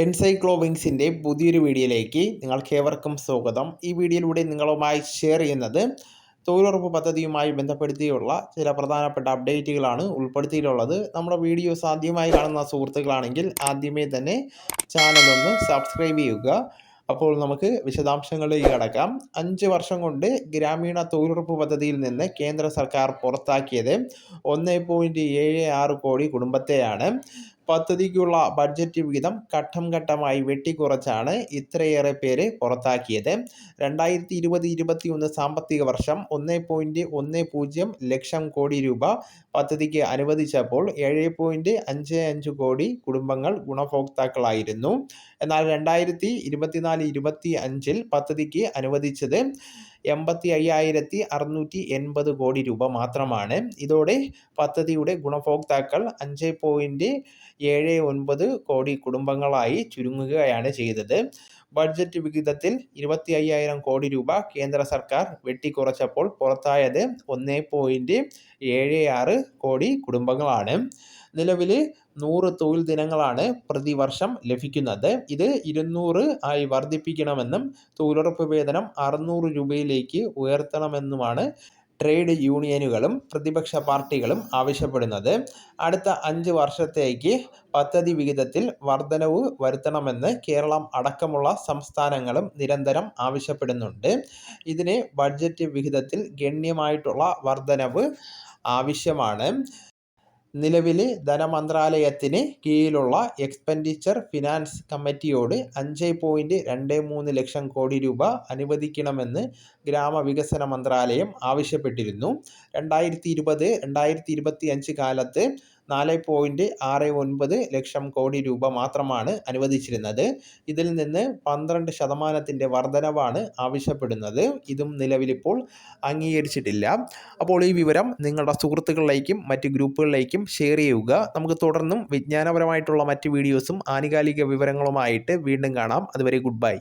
എൻസൈക്ലോവിങ്സിന്റെ പുതിയൊരു വീഡിയോയിലേക്ക് നിങ്ങൾക്ക് ഏവർക്കും സ്വാഗതം. ഈ വീഡിയോയിലൂടെ നിങ്ങളുമായി ഷെയർ ചെയ്യുന്നത് തൊഴിലുറപ്പ് പദ്ധതിയുമായി ബന്ധപ്പെടുത്തിയുള്ള ചില പ്രധാനപ്പെട്ട അപ്ഡേറ്റുകളാണ് ഉൾപ്പെടുത്തിയിട്ടുള്ളത്. നമ്മുടെ വീഡിയോ സാധ്യമായി കാണുന്ന സുഹൃത്തുക്കളാണെങ്കിൽ ആദ്യമേ തന്നെ ചാനൽ ഒന്ന് സബ്സ്ക്രൈബ് ചെയ്യുക. അപ്പോൾ നമുക്ക് വിശദാംശങ്ങളിലേക്ക് കടക്കാം. അഞ്ച് വർഷം കൊണ്ട് ഗ്രാമീണ തൊഴിലുറപ്പ് പദ്ധതിയിൽ നിന്ന് കേന്ദ്ര സർക്കാർ പുറത്താക്കിയത് ഒന്ന് പോയിന്റ് ഏഴ് ആറ് കോടി കുടുംബത്തെയാണ്. പദ്ധതിക്കുള്ള ബഡ്ജറ്റ് വിഹിതം ഘട്ടം ഘട്ടമായി വെട്ടിക്കുറച്ചാണ് ഇത്രയേറെ പേര് പുറത്താക്കിയത്. രണ്ടായിരത്തി ഇരുപത് ഇരുപത്തി ഒന്ന് സാമ്പത്തിക വർഷം ഒന്ന് പോയിന്റ് ഒന്ന് പൂജ്യം ലക്ഷം കോടി രൂപ പദ്ധതിക്ക് അനുവദിച്ചപ്പോൾ ഏഴ് പോയിന്റ് അഞ്ച് അഞ്ച് കോടി കുടുംബങ്ങൾ ഗുണഭോക്താക്കളായിരുന്നു. എന്നാൽ രണ്ടായിരത്തി ഇരുപത്തിനാല് ഇരുപത്തി അഞ്ചിൽ പദ്ധതിക്ക് അനുവദിച്ചത് എൺപത്തി അയ്യായിരത്തി അറുന്നൂറ്റി എൺപത് കോടി രൂപ മാത്രമാണ്. ഇതോടെ പദ്ധതിയുടെ ഗുണഭോക്താക്കൾ അഞ്ച് പോയിന്റ് ഏഴ് ഒൻപത് കോടി കുടുംബങ്ങളായി ചുരുങ്ങുകയാണ് ചെയ്തത്. ബഡ്ജറ്റ് വിഹിതത്തിൽ ഇരുപത്തി അയ്യായിരം കോടി രൂപ കേന്ദ്ര സർക്കാർ വെട്ടിക്കുറച്ചപ്പോൾ പുറത്തായത് ഒന്ന് പോയിന്റ് ഏഴ് ആറ് കോടി കുടുംബങ്ങളാണ്. നിലവിൽ നൂറ് തൊഴിൽ ദിനങ്ങളാണ് പ്രതിവർഷം ലഭിക്കുന്നത്. ഇത് ഇരുന്നൂറ് ആയി വർദ്ധിപ്പിക്കണമെന്നും തൊഴിലുറപ്പ് വേതനം അറുന്നൂറ് രൂപയിലേക്ക് ഉയർത്തണമെന്നുമാണ് ട്രേഡ് യൂണിയനുകളും പ്രതിപക്ഷ പാർട്ടികളും ആവശ്യപ്പെടുന്നത്. അടുത്ത അഞ്ച് വർഷത്തേക്ക് പദ്ധതി വിഹിതത്തിൽ വർധനവ് വരുത്തണമെന്ന് കേരളം അടക്കമുള്ള സംസ്ഥാനങ്ങളും നിരന്തരം ആവശ്യപ്പെടുന്നുണ്ട്. ഇതിന് ബഡ്ജറ്റ് വിഹിതത്തിൽ ഗണ്യമായിട്ടുള്ള വർധനവ് ആവശ്യമാണ്. നിലവിൽ ധനമന്ത്രാലയത്തിന് കീഴിലുള്ള എക്സ്പെൻഡിച്ചർ ഫിനാൻസ് കമ്മിറ്റിയോട് അഞ്ച് പോയിന്റ് രണ്ട് മൂന്ന് ലക്ഷം കോടി രൂപ അനുവദിക്കണമെന്ന് ഗ്രാമവികസന മന്ത്രാലയം ആവശ്യപ്പെട്ടിരുന്നു. രണ്ടായിരത്തി ഇരുപത് രണ്ടായിരത്തി ഇരുപത്തി അഞ്ച് കാലത്ത് നാല് പോയിന്റ് ആറ് ഒൻപത് ലക്ഷം കോടി രൂപ മാത്രമാണ് അനുവദിച്ചിരുന്നത്. ഇതിൽ നിന്ന് പന്ത്രണ്ട് ശതമാനത്തിന്റെ വർധനവാണ് ആവശ്യപ്പെടുന്നത്. ഇതും നിലവിലിപ്പോൾ അംഗീകരിച്ചിട്ടില്ല. അപ്പോൾ ഈ വിവരം നിങ്ങളുടെ സുഹൃത്തുക്കളിലേക്കും മറ്റ് ഗ്രൂപ്പുകളിലേക്കും ഷെയർ ചെയ്യുക. നമുക്ക് തുടർന്നും വിജ്ഞാനപരമായിട്ടുള്ള മറ്റ് വീഡിയോസും ആനുകാലിക വിവരങ്ങളുമായിട്ട് വീണ്ടും കാണാം. അതുവരെ ഗുഡ് ബൈ.